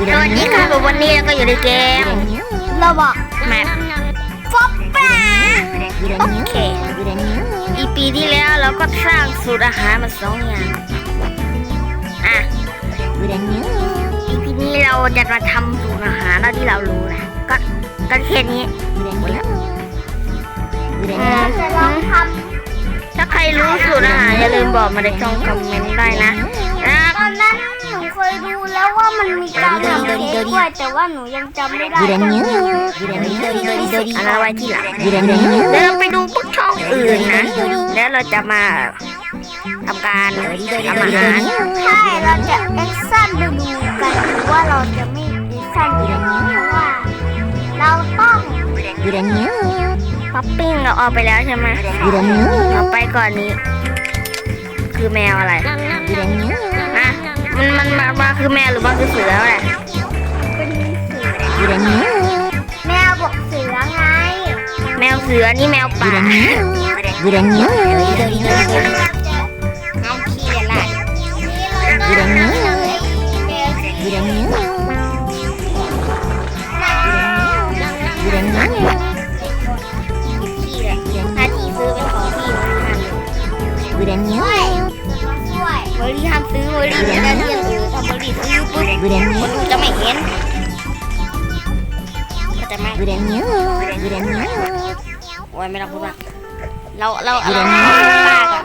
สวัสดีครับวันนี้เราก็อยู่ในเกมเราบอกแมปฟอปป้าโอเคอีปีที่แล้วเราก็สร้างสูตรอาหารมาสองอย่างอะอีพีนี้เราจะมาทำสูตรอาหารแล้วที่เรารู้นะก็ก็แค่นี้หมดแล้วอืมจะลองทถ้าใครรู้สูตรอาหารอย่าลืมบอกมาในช่องคอมเมนต์ได้นะนะำ ยดูแล้วว่ามันมีการทำเค้กด้วยแต่ว่าหนูยังจำไม่ได้อันนั้นไว้ที่หลังเดี๋ยวเราไปดูพวกช่องอื่นนะ แล้วเราจะมาทำการทำอาหารใช่เราจะเอ็กซ์ซันไปดูกันว่าเราจะไม่เอ็กซ์ซันไปดูเพราะว่าเราต้องป๊อปปิ้งเราเอาไปแล้วใช่ไหมเอาไปก่อนนี้ คือแมวอะไรนะ มันมันมามาคือแมวหรือมันคือเสือแหละเป็นเสือแมวบอกเสือไง แมวเสือนี่แมวป่าเรี่ห้ามซื้อเมอรี่จะได้เรียนซื้อถ้าเมอรี่ซื้อปุ๊บคนดูจะไม่เห็นเข้าใจไหมโอ้ยไม่ต้องพูดมากเราเราเราป้าก่อน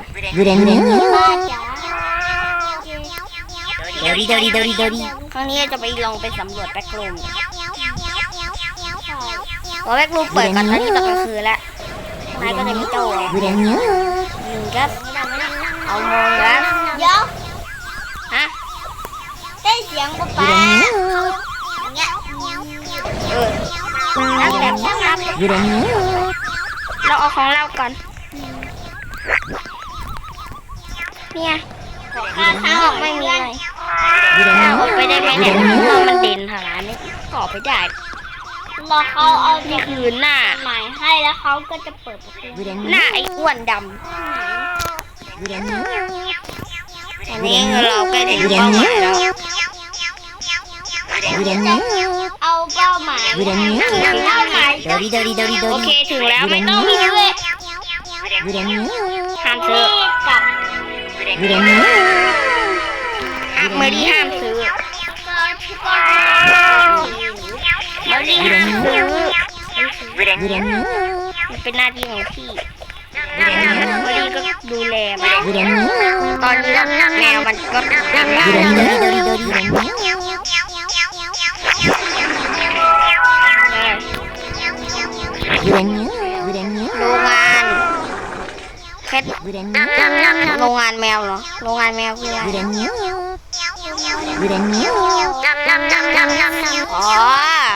ป้าจ๋าครั้งนี้จะไปลองไปสำรวจแบ็กรูมพอแบ็กรูมเปิดกันตอนนี้ตอนกลางคืนแล้วนายก็จะมีโจ้าหนึ่งกัสเอาโมงกัส เดี๋ยวฮะได้เสียงป๊าป๊าอย่างเงี้ยเออแล้วแต่ช่างครับเราเอาของเราก่อน เนี่ยข้างข้างออกไม่มีอะไรเอาออกไปได้ไหมเนี่ยเพราะมันเด่นขนาดนี้ก็ออกไปได้รอเขาเอานี่คือหน้าหมายให้แล้วเขาก็จะเปิดประตูหน้าไอ้อ้วนดำ อันนี้เราใกล้ถึงเป้าหมายแล้วเอาเป้าหมายเป้าหมาย กับเมอรี่ห้ามซื้อเมอรี่ห้ามซื้อมันเป็นหน้าที่ของพี่เมอรี่ก็ดูแลมันตอนนี้แมวมันก็โรงงานแคทโรงงานแมวเหรอโรงงานแมวคืออะไรอ๋อ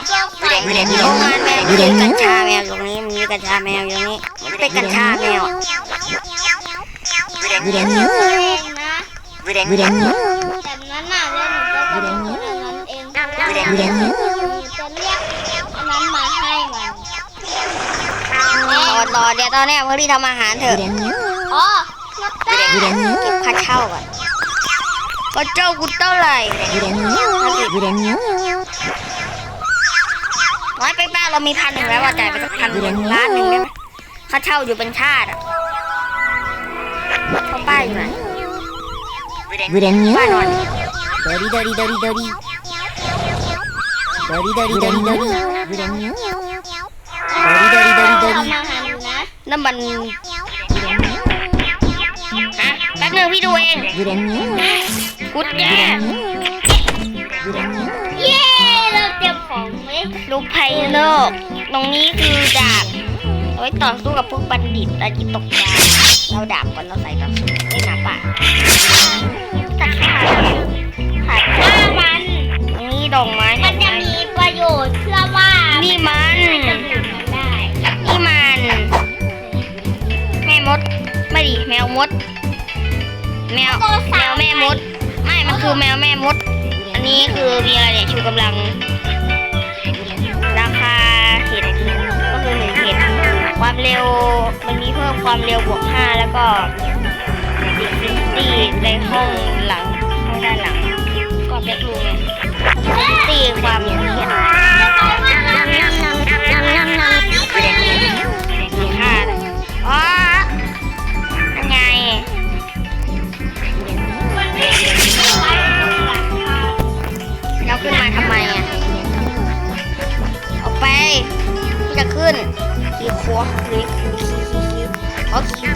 โรงงานแมวที่กัญชาแมวอยู่ตรงนี้มั นมีกัญชาแมวอยู่ตรงนี้มันเป็นกัญชาแมวอะเองนะแบบนั้นน่ะแล้วหนูก็จะเป็นคนอันนั้นเองหนูจะเรียกอันนั้นมาให้มันต่อต่อเดี๋ยวตอนนี้เพื่อที่ทำอาหารเถอะอ๋อนับได้เก็บค่าเช่าก่อนก็เจ้ากูเท่าไหร่น้อย ไปบ้านเรามีพันหนึ่งแล้วว่าจ่ายไปสักพันหนึ่งล้านหนึ่งได้ไหมค่าเช่าอยู่เป็นชาติอะเขาป้ายอยู่ไหนป้ายนอนทำอาหารอยู่นะนั่นมันฮะแป๊บนึงพี่ดูเองกุดแย่ ลูกไพโลก ตรงนี้คือดาบเอาไว้ต่อสู้กับพวกบัณฑิตอาจิตกยาเราดาบก่อนเราใส่ต่อสู้ไอ้หมาป่าตะขาบขาดฆ่ามันตรงนี้ดอกไม้มันจะมีประโยชน์เพื่อว่านี่มันจะดูดมันได้นี่มันแม่มดไม่ดิแมวมด แมวแมวแม่มด ไม่มันคือแมวแม่มด อันนี้คือมีอะไรเนี่ยชูกำลัง เร็ว มันมีเพิ่มความเร็วบวกห้าแล้วก็ตีในห้องหลังห้องด้านหลัง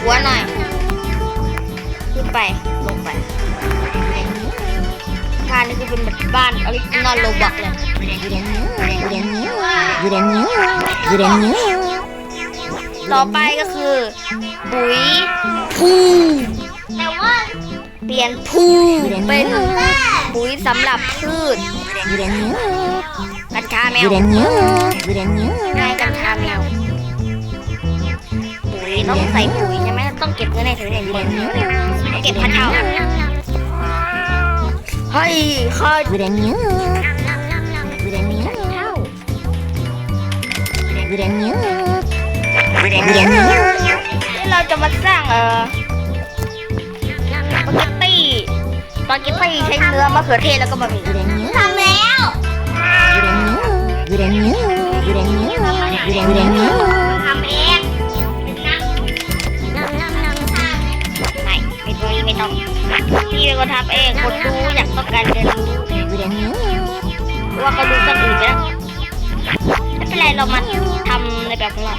หัวหน่อย ขึ้นไป ลงไปบ้านนี่คือเป็นแบบบ้านออริจินอลโลบอกเลยต่อไปก็คือปุ๋ยพูแต่ว่าเปลี่ยนพูเป็นปุ๋ยสำหรับพืชกัญชาแมวง่ายกัญชาแมว ต้องใส่ปุ๋ยใช่ไหมต้องเก็บเงินให้ถึงหนึ่งเดือนเก็บพันเท่าเฮ้ยข้าที่เราจะมาสร้างเอ่อสปาเกตตี้สปาเกตตี้ใช้เนื้อมะเขือเทศแล้วก็บะหมี่ทำแล้วทำเองเป็นน้ ไม่ต้องพี่เป็นคนทำเองคนดูอยากต้องการเรียนรู้ว่าก็ดูคนอื่นไปแล้วไม่เป็นไรเรามาทำในแบบของเรา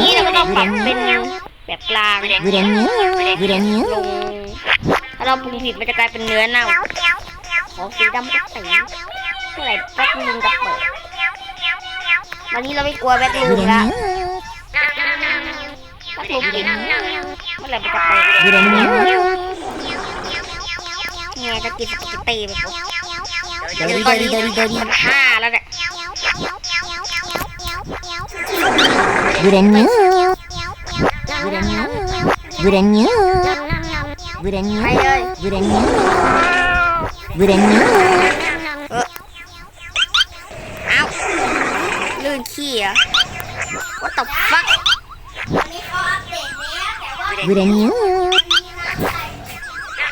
นี้เราก็ต้องปรับเป็นแบบกลางลงถ้าเราปรุงผิดมันจะกลายเป็นเนื้อเน่าของสีดำก็สีเมื่อไหร่แบ็คลูมจะเปิดวันนี้เราไม่กลัวแบ็คลูมละ แบ็คลูมปิดเมื่อไหร่มันจะเปิดเนี่ยจะกินสปาเกตตี้ไปปุ๊บเดี๋ยวตอนนี้มันห้าแล้วเนี่ยไปเลยเอ้าลื่นขี้เหรอะ What the fuck ว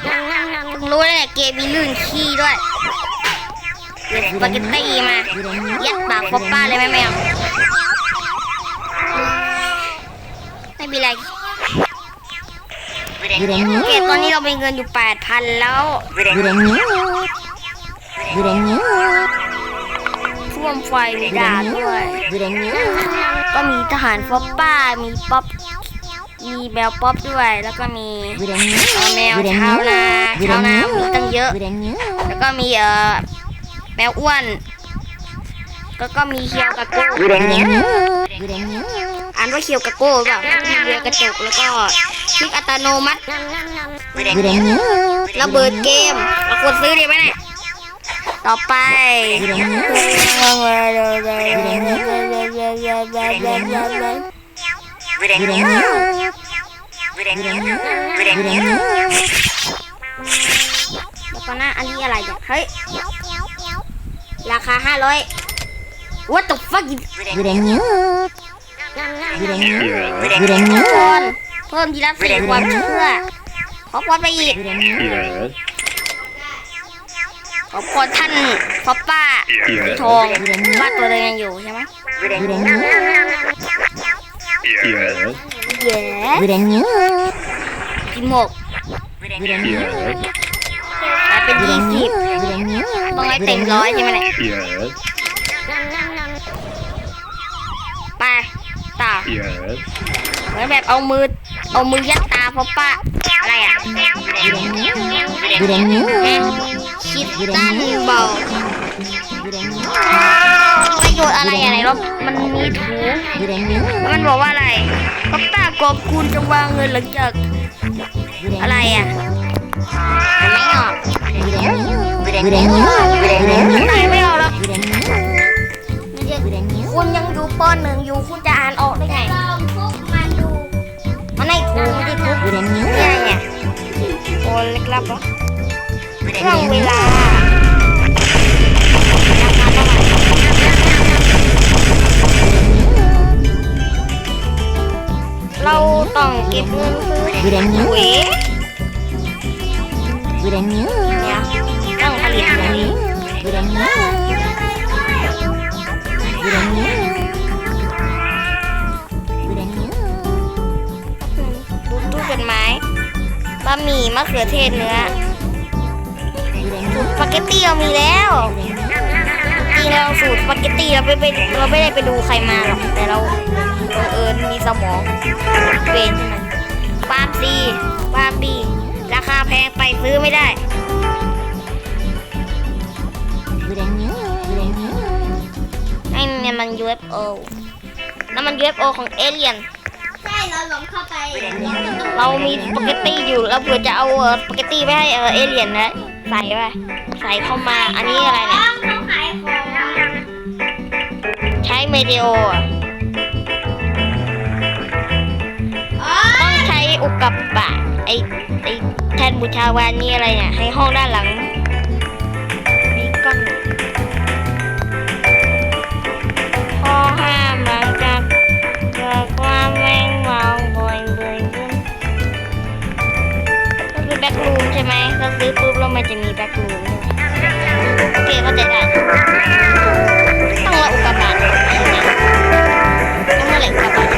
แต่ว่าเพิ่งรู้เลยเนี่ยเกมมีลื่นขี้ด้วยเดี๋ยวสปาเกตตี้มายัดปากฟอปป้าเลยไหมแมวไม่เป็นไรโอเคตอนนี้เรามีเงินอยู่แปดพันแล้วท่วมไฟมีด่านด้วยก็มีทหารฟอปป้ามีป๊อป มีแมวป๊อปด้วย แล้วก็มีเอ่อแมวชาวนาชาวนามีตั้งเยอะ แล้วก็มีเอ่อแมวอ้วนก็ก็มีเคียวกาโก้อ่านว่าเคียวกาโก้แบบมีเรือกระจกแล้วก็คลิกอัตโนมัติระเบิดเกมเราควรซื้อดีไหมเนี่ยต่อไป แล้วก็หน้าอันนี้อะไรเนี่ยเฮ้ย ราคาห้าร้อย What the fuck is คนเพิ่มทีละสี่ความเชื่อขอพรไปอีกขอพรท่านพ่อป้าสีทองบ้านตัวเดิมยังอยู่ใช่ไหม เย้สิบหกกลายเป็นยี่สิบต้องให้เต็มร้อยใช่ไหมเนี่ยไปตาเหมือนแบบเอามือ เอามือยัดตาพ่อป้าอะไรอะคิดตั้นเบา ประโยชน์อะไรอะไรหรอมันมีถูมันบอกว่าอะไรพ่อป้ากอบคุณจะวางเงินหลังจากอะไรอะมันไม่ออกไม่ออกหรอกคุณยังอยู่ปหนึ่งอยู่คุณจะอ่านออกได้ไงลองทุกมันดูมันให้ถูกไม่ได้ทุกเนี่ยไงโอ้เล็กลับเหรอช่วงเวลารา เราต้องเก็บเงินซื้อปุ๋ยเนี่ยต้องผลิตแบบนี้ดูตู้จดหมายบะหมี่มะเขือเทศเนื้อสูตรสปาเกตตี้เรามีแล้วจริงเราสูตรสปาเกตตี้เราไม่ไปเราไม่ได้ไปดูใครมาหรอกแต่เรา ออเออมีสมองเวนใช่ไหมฟามซีฟามบีราคาแพงไปซื้อไม่ได้ไอ้เนี่ยมัน UFO นั่นมัน UFO ของเอเลี่ยนใช่เราหลงเข้าไปเรามีสปาเกตตี้อยู่แล้วเผื่อจะเอาสปาเกตตี้ไปให้เอเลี่ยนนะใส่ไปใส่เข้ามาอันนี้อะไรเนี่ยใช้เมเดโอ อุกกาบาตไอไอแทนบูชาวานนี่อะไรเนี่ยให้ห้องด้านหลัง มีกล้องข้อห้ามหลัจากเกิดความแมงมองบนบนขึ้นก็คือแบ็กรูมใช่ไหมเราซื้อปุ๊บแล้วมันจะมีแบ็กรูมโอเคเข้าใจได้ต้องละอุกกาบาตต้องมาละอุกกาบาต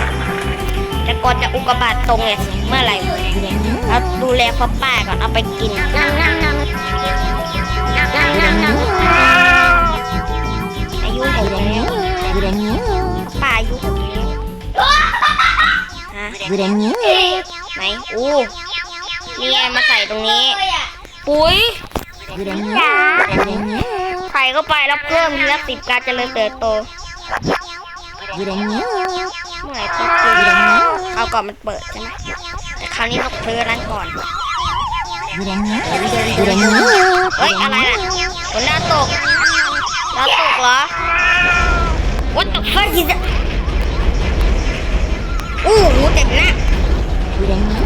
แต่ก่อนจะอุกกาบาตตรงเลยสิ เมื่อไหร่เราดูแลพ่อป้าก่อนเอาไปกินอายุหกแล้วป้าอายุหกแล้วฮะไหนอู้นี่ไงมาใส่ตรงนี้ ปุ๋ยจ้าใส่เข้าไปแล้วเพิ่มทีละสิบการเจริญเติบโตเมื่อไหร่จะเจอเอาก่อนมันเปิดใช่ไหม คราวนี้ตกเงซื้อนั้นก่อนยูเรนี้ยูเรนี้เฮ้ยอะไรอะฝนดาวตกดาวตกเหรอ What the fuck is it อู้หูเต็มหน้ายูเรนี้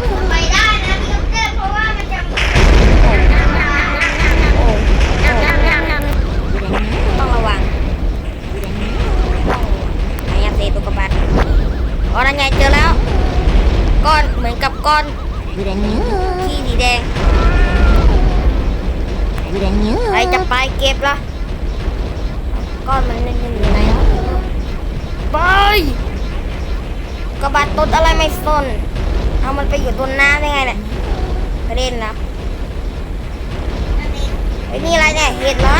ก้อนขี้สีแดงใครจะไปเก็บละก้อนมันยังอยู่ไหนไปกระบาดต้นอะไรไม่สนเอามันไปอยู่ต้นน้ำได้ไงเนี่ยเล่นนะไอ้นี่อะไรเนี่ยเห็ดเหรอ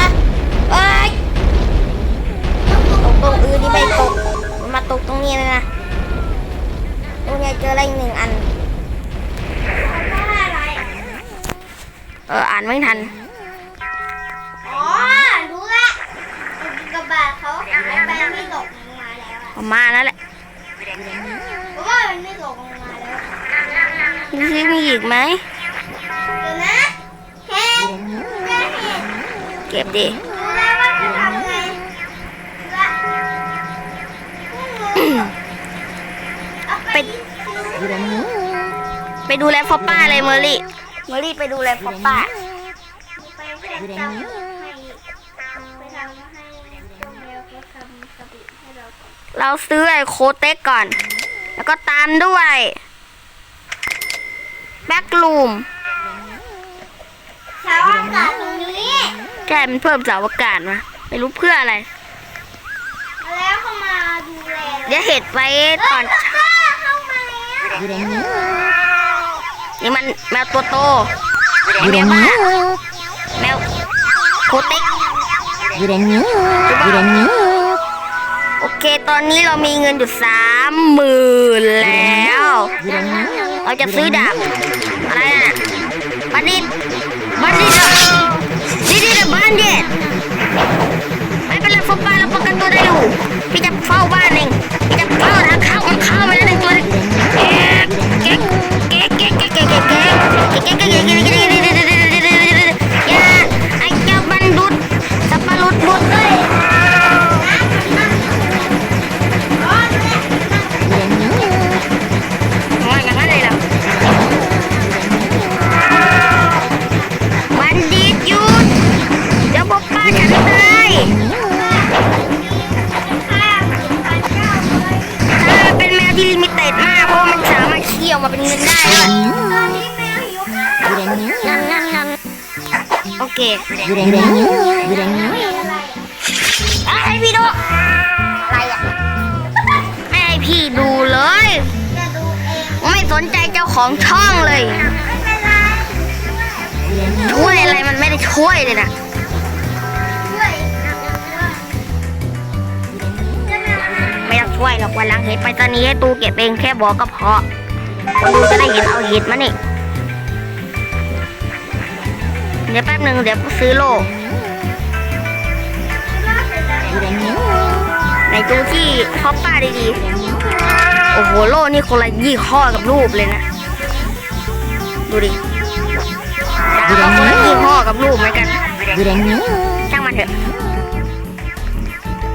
ไม่ทัน อ๋อ รู้ละกระบะเขาหายไปม่ตกมาแล้วระมาณนั้นแหละเาไม่ตกมาแล้วชี้ปมีอีกไหมเดี๋ยวนะเห็ดแเก็บดิไปไปดูแลพ่อป้าเลยเมอรี่ เมอรี่ไปดูแลพ่อป้า อยู่ให้เราซื้อไอโคเต็กก่อน แล้วก็ตามด้วยแบ็กลูมสาวอากาศตรนี้แกมันเพิ่มสาวอากาศมาไม่รู้เพื่ออะไร แล้วเขามาดูแลเดี๋ยวเห็ดไปตอนเช้าอยู่ในนี้นี่มันแมวตัวโตอยู่ในนี้ คตรเกยูเรนิสยูเรนิสโอเค ตอนนี้เรามีเงินอยู่สามหมื่นแล้ว เราจะซื้อดาบอะไรนะบันดิตบันดิตดิดิบันดิตไม่เป็นไรฟุตบอลเราประกันตัวได้อยู่พี่จะเฝ้าบ้านเองพี่จะเฝ้าทางเข้าของเข้ามาแล้วหนึ่งตัวเก๊กเก๊กเก๊กเก๊กเก๊กเก๊กเก๊กเก๊ก อะไรอะให้พี่ดูอะไรอะไม่ให้พี่ดูเลย ไม่สนใจเจ้าของช่องเลย ช่วยอะไรมันไม่ได้ช่วยเลยนะไม่ต้องช่วยหรอกวันหลังเห็นไปตอนนี้ให้ตูเก็บเองแค่บอกก็พอคนดูจะได้เห็นเอาเห็ดมานี่ เดี๋ยวแป๊บหนึ่งเดี๋ยวซื้อโล่ในดูที่พ่อป้าดีๆ โอ้โหโล่นี่คนละยี่ห้อกับรูปเลยนะ ดูดิดาวคนละยี่ห้อกับรูปเหมือนกันช่างมันเถอะ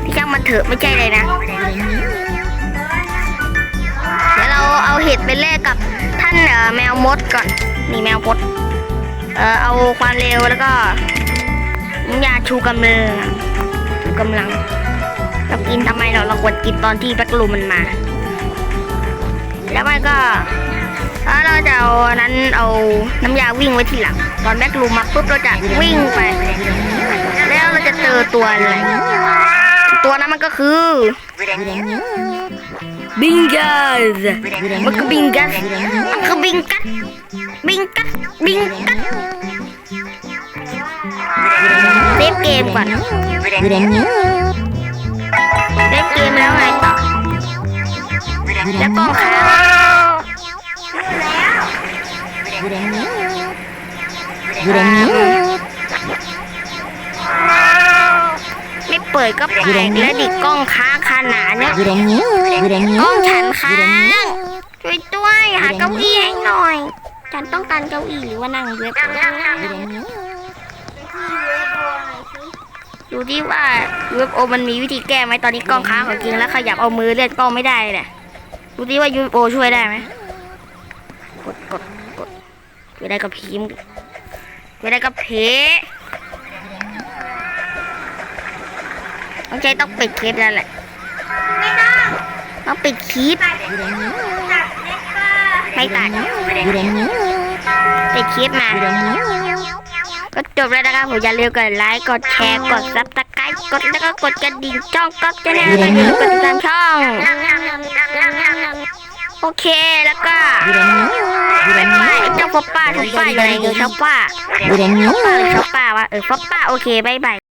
พี่ช่างมันเถอะไม่ใช่เลยนะเดี๋ยวเราเอาเห็ดไปแลกกับท่านเอ่อแมวมดก่อนนี่แมวมด เอ่อเอาความเร็วแล้วก็น้ำยาชูกำลังชูกำลังเรากินทำไมเราเราควรกินตอนที่แบ็กลูมมันมา แล้วมันก็แล้วเราจะเอาอันนั้นเอาน้ำยาวิ่งไว้ทีหลัง ตอนแบ็กลูมมาปุ๊บเราจะวิ่งไป แล้วเราจะเจอตัวอะไรตัวนั้นมันก็คือบิงกัสมันคือบิงกัสมันคือบิงกัสบิงกัส บิงกัสเซฟเกมก่อนเซฟเกมแล้วไงต่อแล้วกล้องค้างไม่เปิดก็แปลกแล้วดิกล้องค้างขนาดเนี้ยกล้องฉันค้างช่วยด้วยหาเก้าอี้ให้หน่อย ฉันต้องการเก้าอี้หรือว่านั่งเว็บดูที่ว่า UFO มันมีวิธีแก้ไหมตอนนี้กล้องค้างของจริงแล้วขยับเอามือเลื่อนกล้องไม่ได้เลยดูที่ว่า UFO ช่วยได้ไหมกดกดกดไม่ได้ก็พิมไม่ได้ก็เพต้องใจต้องปิดคลิปแล้วแหละไม่ต้องต้องปิดคลิปตัดไม่ตัด ปิดคลิปมา ก็จบแล้วนะครับผมอย่าลืมกดไลค์ กดแชร์ กดซับสไครต์กดแล้วก็กดกระดิ่งช่องก็จะแน่อย่าลืมกดติดตามช่อง โอเคแล้วก็เจ้าฟอป้าฟอปป้าอยู่ไหนอยู่เจ้าป้าฟอปป้าหรือเจ้าป้าวะเออฟอปป้าโอเคบายบาย